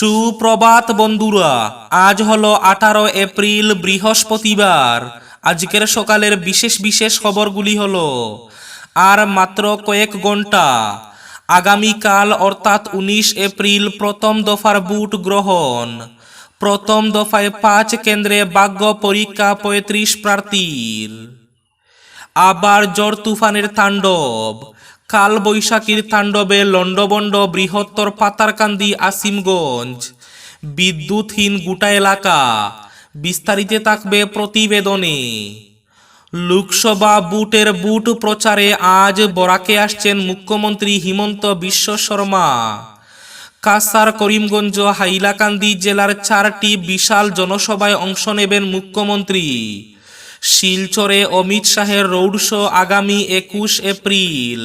সুপ্রভাত বন্ধুরা, আজ হলো আঠারো এপ্রিল বৃহস্পতিবার। আজকের সকালের বিশেষ বিশেষ খবরগুলি হলো, আর মাত্র কয়েক ঘণ্টা, আগামীকাল অর্থাৎ উনিশ এপ্রিল প্রথম দফার বুট গ্রহণ। প্রথম দফায় পাঁচ কেন্দ্রে ভাগ্য পরীক্ষা পঁয়ত্রিশ প্রার্থীর। আবার জ্বর তুফানের তাণ্ডব। কাল বৈশাখীর তাণ্ডবে লন্ডবন্ড বৃহত্তর পাতারকান্দি আসিমগঞ্জ। বিদ্যুৎহীন গোটা এলাকা, বিস্তারিত থাকবে প্রতিবেদনে। লোকসভা বুটের বুট প্রচারে আজ বরাকে আসছেন মুখ্যমন্ত্রী হিমন্ত বিশ্ব শর্মা। কাসার করিমগঞ্জ হাইলাকান্দি জেলার চারটি বিশাল জনসভায় অংশ নেবেন মুখ্যমন্ত্রী। শিলচরে অমিত শাহের রোড শো আগামী একুশ এপ্রিল।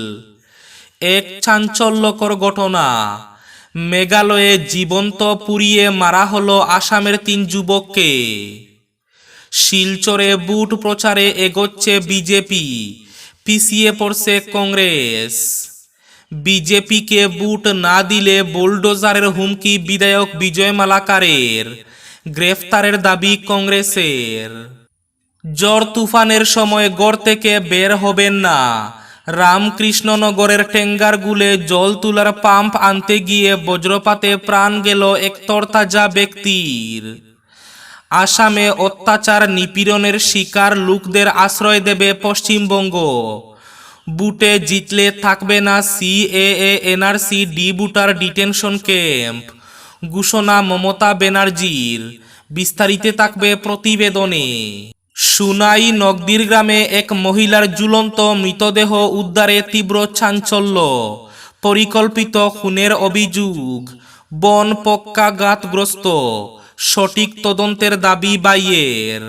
এক চাঞ্চল্যকর ঘটনা। মেঘালয়ে জীবন্ত পুড়িয়ে মারা হলো আসামের তিন যুবককে। শিলচরে বুট প্রচারে এগোচ্ছে বিজেপি, পিছিয়ে পড়ছে কংগ্রেস। বিজেপিকে বুট না দিলে বুলডোজারের হুমকি বিধায়ক বিজয় মালাকারের, গ্রেফতারের দাবি কংগ্রেসের। জ্বর তুফানের সময় গড় থেকে বের হবেন না রামকৃষ্ণনগরের টেঙ্গারগুলে জল তুলার পাম্প আনতে গিয়ে বজ্রপাতে প্রাণ গেল এক তরতাজা ব্যক্তির। আসামে অত্যাচার নিপীড়নের শিকার লোকদের আশ্রয় দেবে পশ্চিমবঙ্গ। বুটে জিতলে থাকবে না CAA NRC D voter detention camp. ঘোষণা মমতা ব্যানার্জির। বিস্তারিতে থাকবে প্রতিবেদনে। সুনাই নগদির গ্রামে এক মহিলার ঝুলন্ত মৃতদেহ উদ্ধারে তীব্র চাঞ্চল্য। পরিকল্পিত খুনের অভিযোগ। বন পক্কাঘাতগ্রস্ত। সঠিক তদন্তের দাবি বাইয়ের।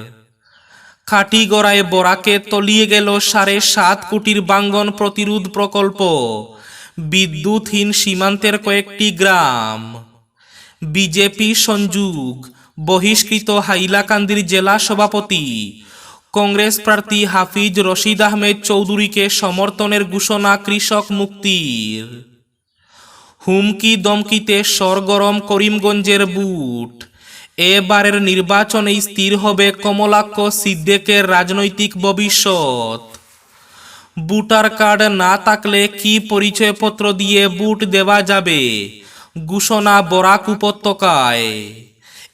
খাটিগড়ায় বরাকে তলিয়ে গেল সাড়ে সাত কোটির বাঙ্গন প্রতিরোধ প্রকল্প। বিদ্যুৎহীন সীমান্তের কয়েকটি গ্রাম। বিজেপি সংযোগ। বহিষ্কৃত হাইলাকান্দির জেলা সভাপতি কংগ্রেস প্রার্থী হাফিজ রশিদ আহমেদ চৌধুরীকে সমর্থনের ঘোষণা কৃষক মুক্তির। হুমকি দমকিতে সরগরম করিমগঞ্জের বুট। এবারের নির্বাচনেই স্থির হবে কমলাক্ষ সিদ্দিকের রাজনৈতিক ভবিষ্যৎ। ভোটার কার্ড না থাকলে কি পরিচয়পত্র দিয়ে বুট দেওয়া যাবে? ঘোষণা বরাক উপত্যকায়।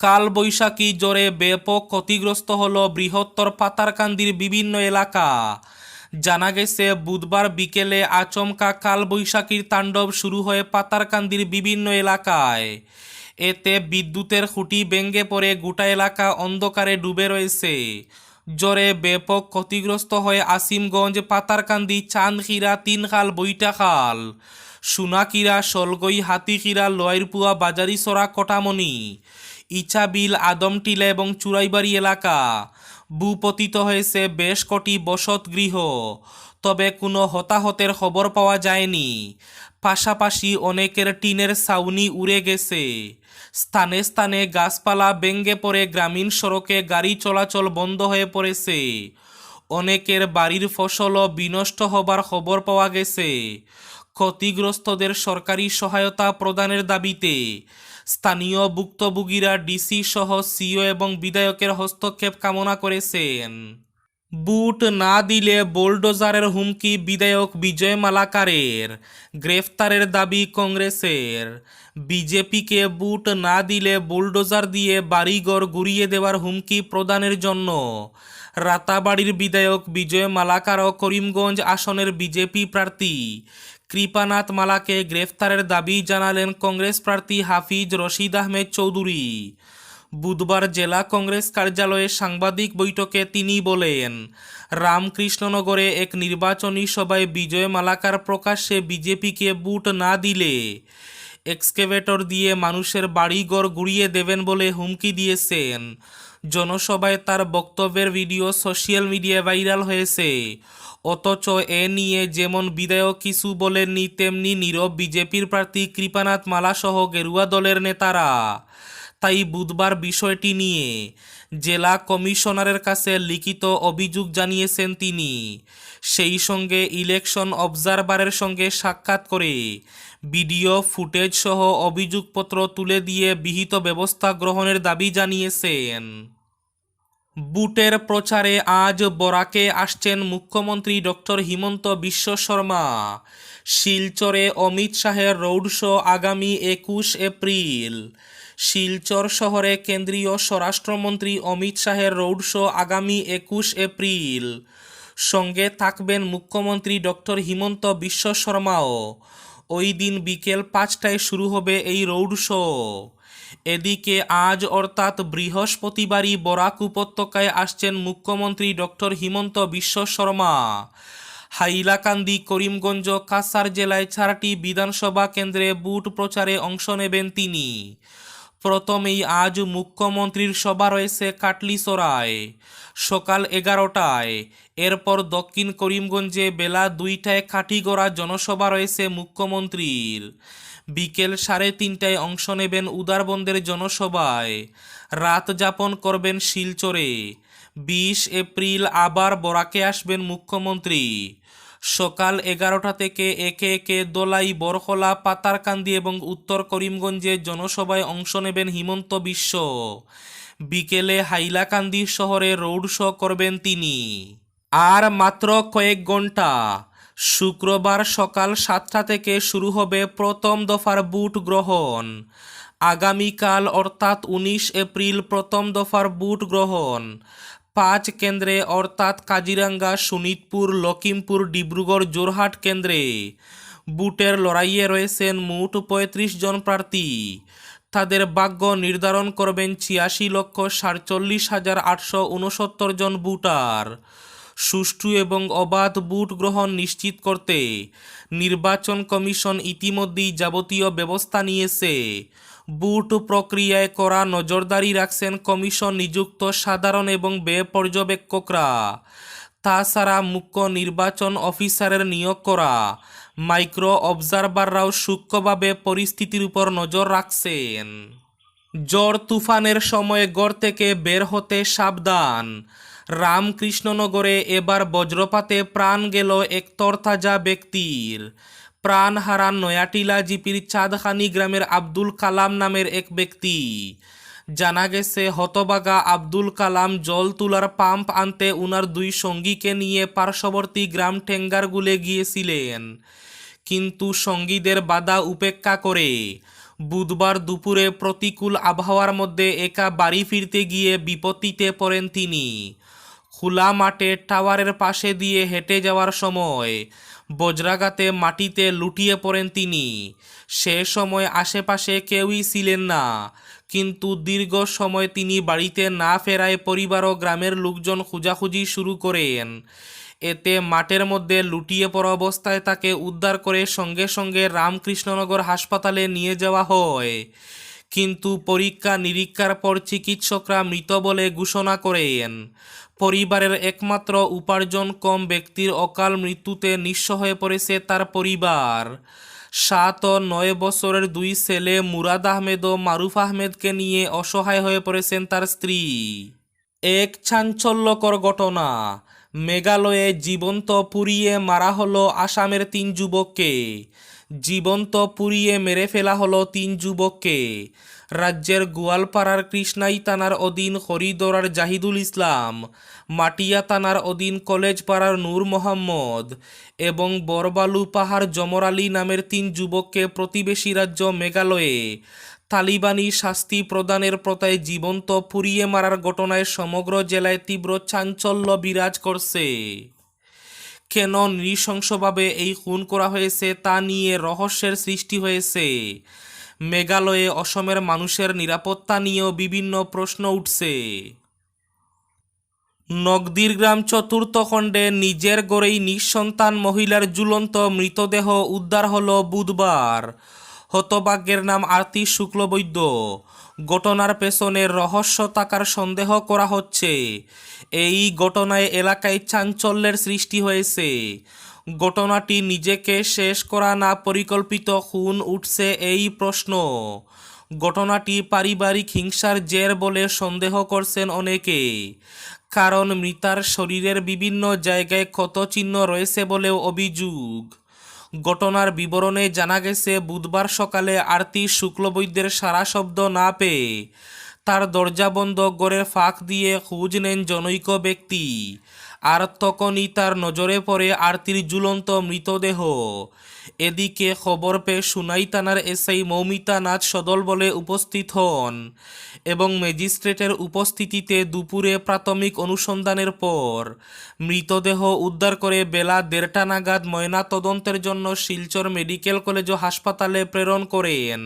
কাল বৈশাখী জ্বরে ব্যাপক ক্ষতিগ্রস্ত হল বৃহত্তর পাতারকান্দির বিভিন্ন এলাকা। জানা গেছে, বুধবার বিকেলে আচমকা কাল বৈশাখীর তাণ্ডব শুরু হয়ে পাতারকান্দির বিভিন্ন এলাকায়। এতে বিদ্যুতের খুঁটি ভেঙে পড়ে গোটা এলাকা অন্ধকারে ডুবে রয়েছে। জ্বরে ব্যাপক ক্ষতিগ্রস্ত হয়ে আসিমগঞ্জ, পাতারকান্দি, চাঁদখিরা, তিনখাল বৈটাখাল সোনাকিরা সলগই হাতিখিরা, লয়েরপুয়া, বাজারিসরা, কটামণি। ইচাবিল আদমটিলা এবং চুরাইবাড়ি এলাকা। ভূপতিত হয়েছে বেশ কটি বসত গৃহ, তবে কোনো হতাহতের খবর পাওয়া যায়নি। পাশাপাশি অনেকের টিনের ছাউনি উড়ে গেছে। স্থানে স্থানে গাছপালা ভেঙ্গে পড়ে গ্রামীণ সড়কে গাড়ি চলাচল বন্ধ হয়ে পড়েছে। অনেকের বাড়ির ফসলও বিনষ্ট হবার খবর পাওয়া গেছে। ক্ষতিগ্রস্তদের সরকারি সহায়তা প্রদানের দাবিতে স্থানীয় ভুক্তভোগীরা ডিসি সহ সিও এবং বিধায়কের হস্তক্ষেপ কামনা করেছেন। বুট না দিলে বোলডোজারের হুমকি বিধায়ক বিজয় মালাকারের, গ্রেফতারের দাবি কংগ্রেসের। বিজেপিকে বুট না দিলে বুলডোজার দিয়ে বাড়িঘর গুড়িয়ে দেওয়ার হুমকি প্রদানের জন্য রাতাবাড়ির বিধায়ক বিজয় মালাকার ও করিমগঞ্জ আসনের বিজেপি প্রার্থী কৃপানাথ মালাকে গ্রেফতারের দাবি জানালেন কংগ্রেস প্রার্থী হাফিজ রশিদ আহমেদ চৌধুরী। বুধবার জেলা কংগ্রেস কার্যালয়ে সাংবাদিক বৈঠকে তিনি বলেন, রামকৃষ্ণনগরে এক নির্বাচনী সভায় বিজয় মালাকার প্রকাশ্যে বিজেপিকে বুট না দিলে এক্সকেভেটর দিয়ে মানুষের বাড়িঘর গুড়িয়ে দেবেন বলে হুমকি দিয়েছেন। জনসভায় তার বক্তব্যের ভিডিও সোশ্যাল মিডিয়ায় ভাইরাল হয়েছে। অথচ এ নিয়ে যেমন বিধায়ক কিছু বলেননি, তেমনি নীরব বিজেপির প্রার্থী কৃপানাথ মালা সহ গেরুয়া দলের নেতারা। তাই বুধবার বিষয়টি নিয়ে জেলা কমিশনারের কাছে লিখিত অভিযোগ জানিয়েছেন তিনি। সেই সঙ্গে ইলেকশন অবজারভারের সঙ্গে সাক্ষাৎ করে ভিডিও ফুটেজ সহ অভিযোগপত্র তুলে দিয়ে বিহিত ব্যবস্থা গ্রহণের দাবি জানিয়েছেন। বুটের প্রচারে আজ বরাকে আসছেন মুখ্যমন্ত্রী ডক্টর হিমন্ত বিশ্ব শর্মা। শিলচরে অমিত শাহের রোড শো আগামী একুশ এপ্রিল। শিলচর শহরে কেন্দ্রীয় স্বরাষ্ট্রমন্ত্রী অমিত শাহের রোড শো আগামী একুশ এপ্রিল। সঙ্গে থাকবেন মুখ্যমন্ত্রী ডক্টর হিমন্ত বিশ্ব শর্মাও। ওই দিন বিকেল পাঁচটায় শুরু হবে এই রোড শো। এদিকে আজ অর্থাৎ বৃহস্পতিবারই বরাক উপত্যকায় আসছেন মুখ্যমন্ত্রী ডক্টর হিমন্ত বিশ্ব শর্মা। হাইলাকান্দি, করিমগঞ্জ কাসার জেলায় চারটি বিধানসভা কেন্দ্রে বুট প্রচারে অংশ নেবেন তিনি। প্রথমেই আজ মুখ্যমন্ত্রীর সভা রয়েছে কাটলিসরায় সকাল এগারোটায়। এরপর দক্ষিণ করিমগঞ্জে বেলা দুইটায় কাঠিগড়া জনসভা রয়েছে মুখ্যমন্ত্রীর। বিকেল সাড়ে তিনটায় অংশ নেবেন উদারবন্দের জনসভায়। রাত যাপন করবেন শিলচরে। বিশ এপ্রিল আবার বরাকে আসবেন মুখ্যমন্ত্রী। সকাল এগারোটা থেকে একে একে দোলাই, বরখলা, পাতারকান্দি এবং উত্তর করিমগঞ্জে জনসভায় অংশ নেবেন হিমন্ত বিশ্ব। বিকেলে হাইলাকান্দি শহরে রোড শো করবেন তিনি। আর মাত্র কয়েক ঘণ্টা শুক্রবার সকাল সাতটা থেকে শুরু হবে প্রথম দফার বুট গ্রহণ। আগামীকাল অর্থাৎ উনিশ এপ্রিল প্রথম দফার বুট গ্রহণ। পাঁচ কেন্দ্রে অর্থাৎ কাজিরাঙ্গা শোনিতপুর লখিমপুর ডিব্রুগড় জোরহাট কেন্দ্রে। বুটের লড়াইয়ে রয়েছেন মোট পঁয়ত্রিশ জন প্রার্থী। তাদের ভাগ্য নির্ধারণ করবেন ছিয়াশি লক্ষ সাতচল্লিশ হাজার আটশো উনসত্তর জন বুটার সুষ্ঠু এবং অবাধ বুট গ্রহণ নিশ্চিত করতে নির্বাচন কমিশন ইতিমধ্যেই যাবতীয় ব্যবস্থা নিয়েছে। বুট প্রক্রিয়ায় করা নজরদারি রাখছেন কমিশন নিযুক্ত সাধারণ এবং ব্যয় পর্যবেক্ষকরা তাছাড়া মুখ্য নির্বাচন অফিসারের নিয়োগ করা। মাইক্রো অবজারভাররাও সূক্ষ্মভাবে পরিস্থিতির উপর নজর রাখছেন। জ্বর তুফানের সময় গড় থেকে বের হতে সাবধান। রামকৃষ্ণনগরে এবার বজ্রপাতে প্রাণ গেল এক তরতাজা ব্যক্তির। প্রাণ হারান নয়াটিলা জিপির চাঁদখানি গ্রামের আব্দুল কালাম নামের এক ব্যক্তি। জানা গেছে, হতবাগা আব্দুল কালাম জল তোলার পাম্প আনতে উনার দুই সঙ্গীকে নিয়ে পার্শ্ববর্তী গ্রাম টেঙ্গারগুলে গিয়েছিলেন। কিন্তু সঙ্গীদের বাধা উপেক্ষা করে বুধবার দুপুরে প্রতিকূল আবহাওয়ার মধ্যে একা বাড়ি ফিরতে গিয়ে বিপত্তিতে পড়েন তিনি। খোলা মাঠে টাওয়ারের পাশে দিয়ে হেঁটে যাওয়ার সময় বজ্রাঘাতে মাটিতে লুটিয়ে পড়েন তিনি। সে সময় আশেপাশে কেউই ছিলেন না, কিন্তু দীর্ঘ সময় তিনি বাড়িতে না ফেরায় পরিবার ও গ্রামের লোকজন খোঁজাখুঁজি শুরু করেন। এতে মাঠের মধ্যে লুটিয়ে পড়া অবস্থায় তাকে উদ্ধার করে সঙ্গে সঙ্গে রামকৃষ্ণনগর হাসপাতালে নিয়ে যাওয়া হয়। কিন্তু পরীক্ষা নিরীক্ষার পর চিকিৎসকরা মৃত বলে ঘোষণা করেন। পরিবারের একমাত্র উপার্জন কম ব্যক্তির অকাল মৃত্যুতে নিঃস্ব হয়ে পড়েছে তার পরিবার। সাত ও নয় বছরের দুই ছেলে মুরাদ আহমেদ ও মারুফ আহমেদকে নিয়ে অসহায় হয়ে পড়েছেন তার স্ত্রী। এক চাঞ্চল্যকর ঘটনা। মেঘালয়ে জীবন্ত পুড়িয়ে মারা হলো আসামের তিন যুবককে। জীবন্ত পুড়িয়ে মেরে ফেলা হলো তিন যুবককে। রাজ্যের গোয়ালপাড়ার কৃষ্ণাই থানার অধীন হরিদরার জাহিদুল ইসলাম, মাটিয়া থানার অধীন কলেজ পাড়ার নূর মোহাম্মদ এবং বরবালু পাহাড় জমর আলী নামের তিন যুবককে প্রতিবেশী রাজ্য মেঘালয়ে তালিবানি শাস্তি প্রদানের প্রথায় জীবন্ত পুড়িয়ে মারার ঘটনায় সমগ্র জেলায় তীব্র চাঞ্চল্য বিরাজ করছে। কেন নৃশংসভাবে এই খুন করা হয়েছে তা নিয়ে রহস্যের সৃষ্টি হয়েছে। মেঘালয়ে অসমের মানুষের নিরাপত্তা নিয়েও বিভিন্ন প্রশ্ন উঠছে। নগদির গ্রাম চতুর্থ খণ্ডে নিজের গড়েই নিঃসন্তান মহিলার ঝুলন্ত মৃতদেহ উদ্ধার হল বুধবার। হতভাগ্যের নাম আরতি শুক্লবৈদ্য। ঘটনার পেছনে রহস্য থাকার সন্দেহ করা হচ্ছে। এই ঘটনায় এলাকায় চাঞ্চল্যের সৃষ্টি হয়েছে। ঘটনাটি নিজেকে শেষ করা না পরিকল্পিত খুন উঠছে এই প্রশ্ন। ঘটনাটি পারিবারিক হিংসার জের বলে সন্দেহ করছেন অনেকে। কারণ মৃতার শরীরের বিভিন্ন জায়গায় ক্ষতচিহ্ন রয়েছে বলেও অভিযোগ। ঘটনার বিবরণে জানা গেছে বুধবার সকালে আরতি শুক্লবৈদ্যের সারা শব্দ না পেয়ে তার দরজা বন্ধ গড়ের ফাঁক দিয়ে খোঁজ নেন জনৈক ব্যক্তি। আর তখনই তার নজরে পড়ে আরতির ঝুলন্ত মৃতদেহ। এদিকে খবর পেয়ে সুনাই থানার এসআই মৌমিতা নাথ সদল বলে উপস্থিত হন এবং ম্যাজিস্ট্রেটের উপস্থিতিতে দুপুরে প্রাথমিক অনুসন্ধানের পর মৃতদেহ উদ্ধার করে বেলা দেড়টা নাগাদ ময়না তদন্তের জন্য শিলচর মেডিকেল কলেজ ও হাসপাতালে প্রেরণ করেন।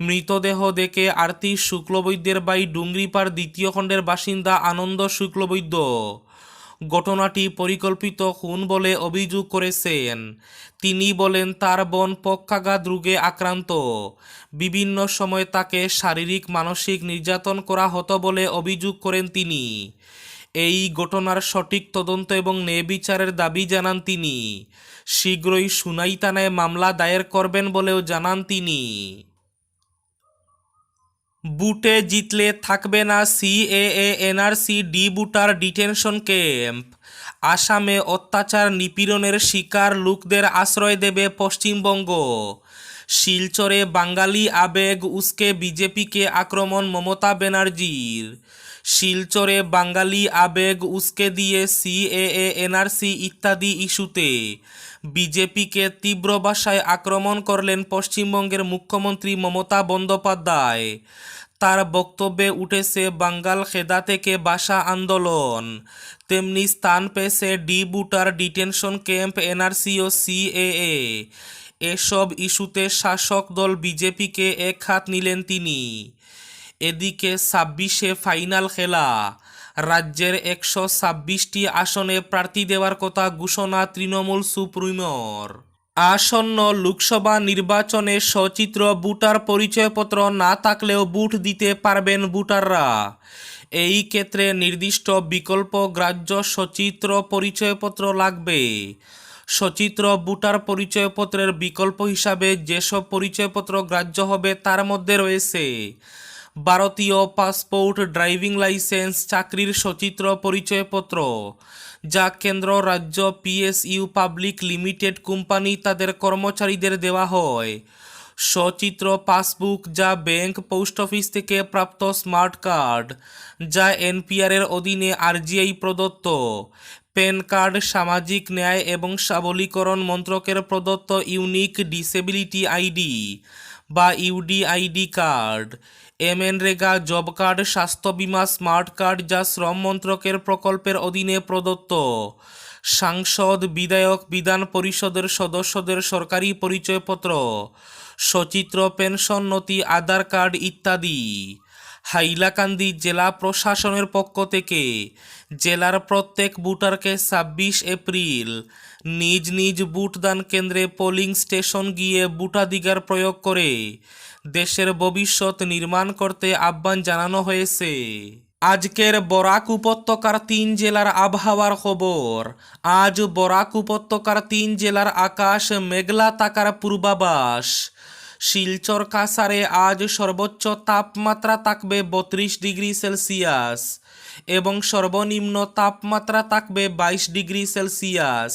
মৃতদেহ দেখে আরতি শুক্লবৈদ্যের বাই ডুংরিপাড় দ্বিতীয় খণ্ডের বাসিন্দা আনন্দ শুক্লবৈদ্য। ঘটনাটি পরিকল্পিত খুন বলে অভিযোগ করেছেন। তিনি বলেন, তার বোন পক্ষাঘাত রোগে আক্রান্ত। বিভিন্ন সময় তাকে শারীরিক, মানসিক নির্যাতন করা হতো বলে অভিযোগ করেন তিনি। এই ঘটনার সঠিক তদন্ত এবং ন্যায় বিচারের দাবি জানান তিনি। শীঘ্রই সুনাই থানায় মামলা দায়ের করবেন বলেও জানান তিনি। বুটে জিতলে থাকবে না CAA, NRC, D voter detention camp. আসামে অত্যাচার নিপীড়নের শিকার লোকদের আশ্রয় দেবে পশ্চিমবঙ্গ। শিলচরে বাঙালি আবেগ, উস্কে বিজেপিকে আক্রমণ মমতা ব্যানার্জির শিলচরে বাঙালি আবেগ উস্কে দিয়ে সিএএ, এনআরসি ইত্যাদি ইস্যুতে। বিজেপিকে তীব্র ভাষায় আক্রমণ করলেন পশ্চিমবঙ্গের মুখ্যমন্ত্রী মমতা বন্দ্যোপাধ্যায়। তার বক্তব্যে উঠেছে বাঙ্গাল খেদা থেকে বাসা আন্দোলন। তেমনি স্থান পেয়েছে D voter detention camp, NRC ও সিএএ। এসব ইস্যুতে শাসক দল বিজেপিকে এক হাত নিলেন তিনি। এদিকে ছাব্বিশে ফাইনাল খেলা। রাজ্যের একশো ছাব্বিশটি আসনে প্রার্থী দেওয়ার কথা ঘোষণা তৃণমূল সুপ্রিমোর। আসন্ন লোকসভা নির্বাচনে সচিত্র ভোটার পরিচয়পত্র না থাকলেও ভোট দিতে পারবেন ভোটাররা। এই ক্ষেত্রে নির্দিষ্ট বিকল্প গ্রাহ্য সচিত্র পরিচয়পত্র লাগবে। সচিত্র ভোটার পরিচয়পত্রের বিকল্প হিসাবে যেসব পরিচয়পত্র গ্রাহ্য হবে তার মধ্যে রয়েছে ভারতীয় পাসপোর্ট, ড্রাইভিং লাইসেন্স, চাকরির সচিত্র, পরিচয়পত্র। যা কেন্দ্র, রাজ্য পিএসইউ পাবলিক লিমিটেড কোম্পানি তাদের কর্মচারীদের দেওয়া হয়। সচিত্র পাসবুক যা ব্যাংক পোস্ট অফিস থেকে প্রাপ্ত স্মার্ট কার্ড, যা এনপিআর এর অধীনে আরজিআই প্রদত্ত। প্যান কার্ড, সামাজিক ন্যায় এবং সাবলীকরণ মন্ত্রকের প্রদত্ত ইউনিক ডিসেবিলিটি আইডি বা UDID card. MNREGA job card, স্বাস্থ্য বিমা, স্মার্ট কার্ড যা শ্রম মন্ত্রকের প্রকল্পের অধীনে প্রদত্ত। সাংসদ, বিধায়ক, বিধান পরিষদের সদস্যদের সরকারি পরিচয়পত্র, সচিত্র, পেনশন নথি, আধার কার্ড ইত্যাদি। হাইলাকান্দি জেলা প্রশাসনের পক্ষ থেকে জেলার প্রত্যেক ভোটারকে ছাব্বিশ এপ্রিল নিজ নিজ ভোটদান কেন্দ্রে পোলিং স্টেশন গিয়ে ভোটাধিকার প্রয়োগ করে দেশের ভবিষ্যৎ নির্মাণ করতে আহ্বান জানানো হয়েছে। আজকের বরাক উপত্যকার তিন জেলার আবহাওয়ার খবর। আজ বরাক উপত্যকার তিন জেলার আকাশ মেঘলা তাকার পূর্বাভাস। শিলচর কাসারে আজ সর্বোচ্চ তাপমাত্রা থাকবে বত্রিশ ডিগ্রি সেলসিয়াস এবং সর্বনিম্ন তাপমাত্রা থাকবে বাইশ ডিগ্রি সেলসিয়াস।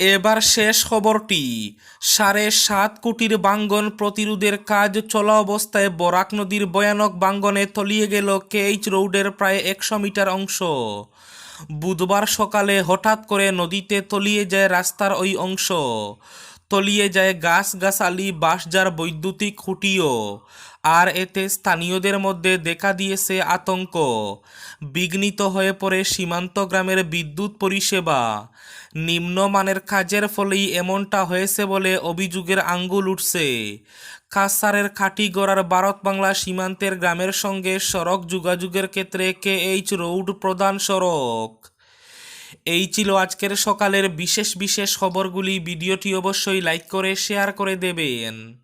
এবার শেষ খবরটি। সাড়ে সাত কোটির বাঙ্গন প্রতিরোধের কাজ চলা অবস্থায় বরাক নদীর ভয়ানক বাঙ্গনে তলিয়ে গেল কেইচ রোডের প্রায় একশো মিটার অংশ। বুধবার সকালে হঠাৎ করে নদীতে তলিয়ে যায় রাস্তার ওই অংশ। তলিয়ে যায় গাছ গাছগাছালি বাঁশজার বৈদ্যুতিক খুঁটিও। আর এতে স্থানীয়দের মধ্যে দেখা দিয়েছে আতঙ্ক। বিঘ্নিত হয়ে পড়ে সীমান্ত গ্রামের বিদ্যুৎ পরিষেবা। নিম্নমানের কাজের ফলেই এমনটা হয়েছে বলে অভিযোগের আঙ্গুল উঠছে। কাসারের খাটিগড়ার ভারত বাংলা সীমান্তের গ্রামের সঙ্গে সড়ক যোগাযোগের ক্ষেত্রে কে এইচ রোড প্রধান সড়ক। এই ছিল আজকের সকালের বিশেষ বিশেষ খবরগুলি। ভিডিওটি অবশ্যই লাইক করে, শেয়ার করে দেবেন।